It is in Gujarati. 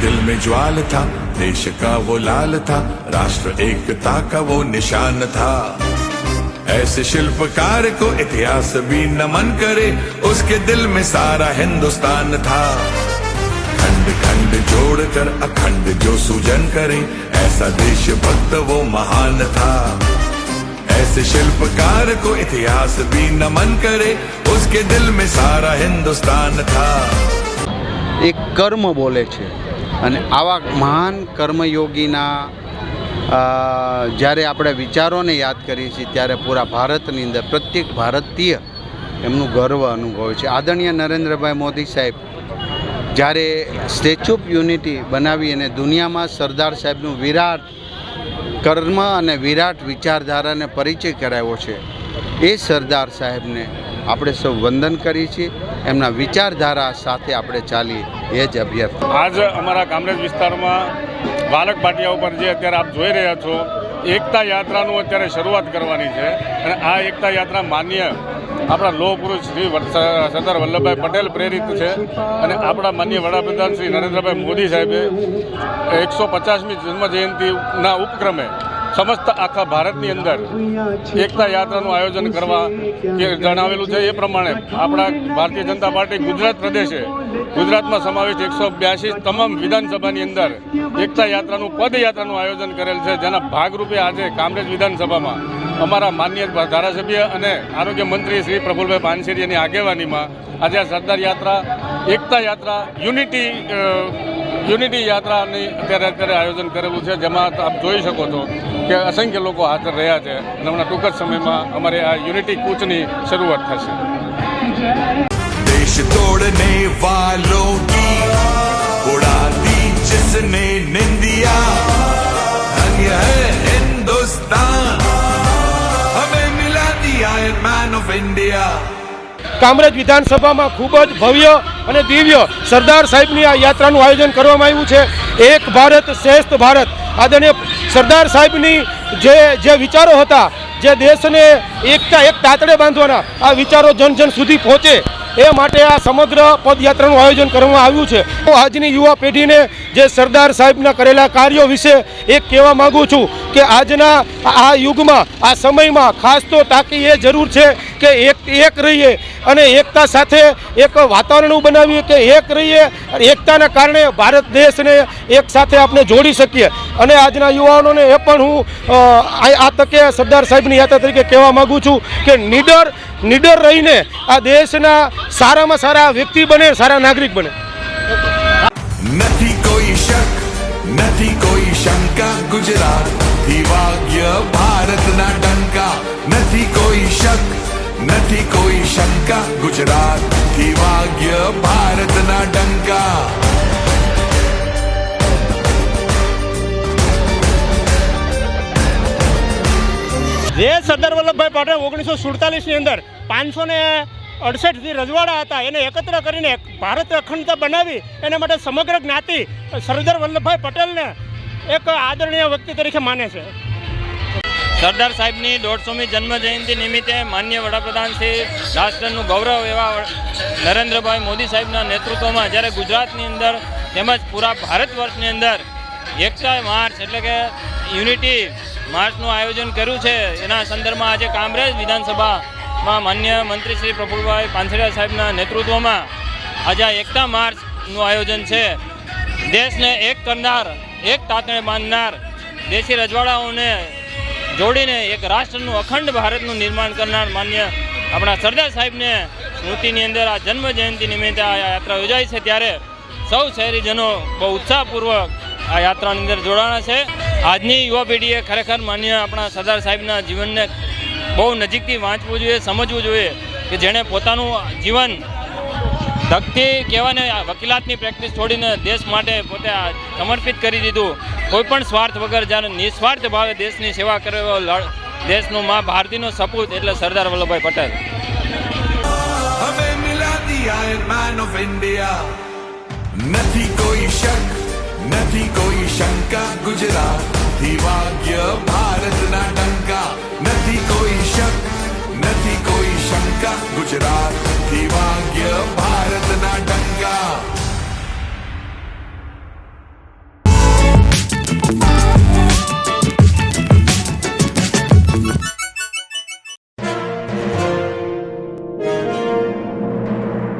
दिल में ज्वाल था, देश का वो लाल था, राष्ट्र एकता का वो निशान था। ऐसे शिल्पकार को इतिहास भी नमन करे, उसके दिल में सारा हिंदुस्तान था। खंड खंड जोड़कर, अखंड जो सूजन करे, ऐसा देश भक्त वो महान था। ऐसे शिल्पकार को इतिहास भी नमन करे, उसके दिल में सारा हिंदुस्तान था। एक कर्म बोले छे। અને આવા મહાન કર્મયોગીના જ્યારે આપણે વિચારોને યાદ કરીએ છીએ, ત્યારે પૂરા ભારતની અંદર પ્રત્યેક ભારતીય એમનું ગર્વ અનુભવે છે. આદરણીય નરેન્દ્રભાઈ મોદી સાહેબ, જ્યારે સ્ટેચ્યુ ઓફ યુનિટી બનાવી અને દુનિયામાં સરદાર સાહેબનું વિરાટ કર્મ અને વિરાટ વિચારધારાને પરિચય કરાવ્યો છે, એ સરદાર સાહેબને આપણે સૌ વંદન કરીએ છીએ. એમના વિચારધારા સાથે આપણે ચાલીએ એ જ અભ્યર્થ આજ અમારા કામરેજ વિસ્તારમાં બાલક પાટિયા ઉપર જે અત્યારે આપ જોઈ રહ્યા છો, એકતા યાત્રાનું અત્યારે શરૂઆત કરવાની છે. અને આ એકતા યાત્રા માન્ય આપણા લોહ પુરુષ શ્રી સરદાર વલ્લભભાઈ પટેલ પ્રેરિત છે. અને આપણા માન્ય વડાપ્રધાન શ્રી નરેન્દ્રભાઈ મોદી સાહેબે એકસો પચાસમી જન્મ જયંતિના ઉપક્રમે સમસ્ત આખા ભારતની અંદર એકતા યાત્રાનું આયોજન કરવા જણાવેલું છે એ પ્રમાણે આપણા ભારતીય જનતા પાર્ટી ગુજરાત પ્રદેશે ગુજરાતમાં સમાવેશ એકસો બ્યાસી તમામ વિધાનસભાની અંદર એકતા યાત્રાનું પદયાત્રાનું આયોજન કરેલ છે. જેના ભાગરૂપે આજે કામરેજ વિધાનસભામાં અમારા માન્ય ધારાસભ્ય અને આરોગ્ય મંત્રી શ્રી પ્રફુલભાઈ પાનસેરીની આગેવાનીમાં આજે આ સરદાર યાત્રા, એકતા યાત્રા, યુનિટી યુનિટી યાત્રાની અત્યારે અત્યારે આયોજન કરેલું છે, જેમાં આપ જોઈ શકો છો કે અસંખ્ય લોકો હાજર રહ્યા છે અને હમણાં ટૂંક જ સમયમાં અમારે આ યુનિટી કૂચની શરૂઆત થશે. દેશ તોડને ઉડાતી જિસને નિંદિયા ધન્ય હૈ હિન્દુસ્તાન હમે મિલા દી આયર્ન ઓફ ઇન્ડિયા કામરેજ વિધાનસભામાં ખૂબ જ ભવ્ય અને દિવ્ય સરદાર સાહેબની આ યાત્રાનું આયોજન કરવામાં આવ્યું છે. એક ભારત શ્રેષ્ઠ ભારત. આદરણીય સરદાર સાહેબની જે જે વિચારો હતા, જે દેશને એકતા, એક તાતડે બાંધવાના, આ વિચારો જન જન સુધી પહોંચે એ માટે આ સમગ્ર પદયાત્રાનું આયોજન કરવામાં આવ્યું છે. હું આજની યુવા પેઢીને જે સરદાર સાહેબના કરેલા કાર્યો વિશે એક કહેવા માગું છું કે આજના આ- યુગમાં, આ સમયમાં ખાસ તો તાકી એ જરૂર છે કે એક એક રહીએ અને એકતા સાથે એક વાતાવરણ બનાવીએ કે એક રહીએ અને એકતાના કારણે ભારત દેશને એક સાથે આપણે જોડી શકીએ. અને આજના યુવાનોને એ પણ હું આ તકે સરદાર સાહેબની યાત્રા તરીકે કહેવા માગું છું કે નીડર નીડર રહીને આ દેશના સારામાં સારા વ્યક્તિ બને, સારા નાગરિક બને. નથી કોઈ શક, નથી કોઈ શંકા ગુજરાતથી ભારતના ડંકા. નથી કોઈ શક નથી કોઈ શંકા. ગુજરાતથી વાગ્ય, ભારતના ડંકા. જે સરદાર વલ્લભભાઈ પટેલ ઓગણીસો સુડતાલીસની અંદર પાંચસો ને અડસઠથી રજવાડા હતા, એને એકત્ર કરીને ભારત અખંડતા બનાવી, એના માટે સમગ્ર જ્ઞાતિ સરદાર વલ્લભભાઈ પટેલને એક આદરણીય વ્યક્તિ તરીકે માને છે. સરદાર સાહેબની દોઢસોમી જન્મજયંતિ નિમિત્તે માન્ય વડાપ્રધાન શ્રી રાષ્ટ્રનું ગૌરવ એવા નરેન્દ્રભાઈ મોદી સાહેબના નેતૃત્વમાં જ્યારે ગુજરાતની અંદર તેમજ પૂરા ભારત વર્ષની અંદર એકતા માર્ચ એટલે કે યુનિટી માર્ચનું આયોજન કર્યું છે, એના સંદર્ભમાં આજે કામરેજ વિધાનસભામાં માન્ય મંત્રી શ્રી પ્રફુલભાઈ પાનસરિયા સાહેબના નેતૃત્વમાં આજે એકતા માર્ચનું આયોજન છે. દેશને એક કરનાર, એક તાતણે બાંધનાર દેશી રજવાડાઓને જોડીને એક રાષ્ટ્રનું અખંડ ભારતનું નિર્માણ કરનાર માન્ય આપણા સરદાર સાહેબને સ્મૃતિની અંદર આ જન્મ જયંતિ નિમિત્તે આ યાત્રા યોજાય છે ત્યારે સૌ શહેરીજનો બહુ ઉત્સાહપૂર્વક આ યાત્રાની અંદર જોડાણા છે. આજની યુવા પેઢીએ ખરેખર માન્ય આપણા સરદાર સાહેબના જીવનને બહુ નજીકથી વાંચવું જોઈએ, સમજવું જોઈએ કે જેણે પોતાનું જીવન તકથી કહેવાય વકીલાતની પ્રેક્ટિસ છોડીને દેશ માટે પોતે સમર્પિત કરી દીધું. કોઈ પણ સ્વાર્થ વગર જ્યારે નિસ્વાર્થ ભાવે દેશની સેવા કરે દેશનું મા ભારતીનો સપૂત એટલે સરદાર વલ્લભભાઈ પટેલ. નથી કોઈ શક, નથી કોઈ શંકા. ગુજરાતથી ભારતના ટંકા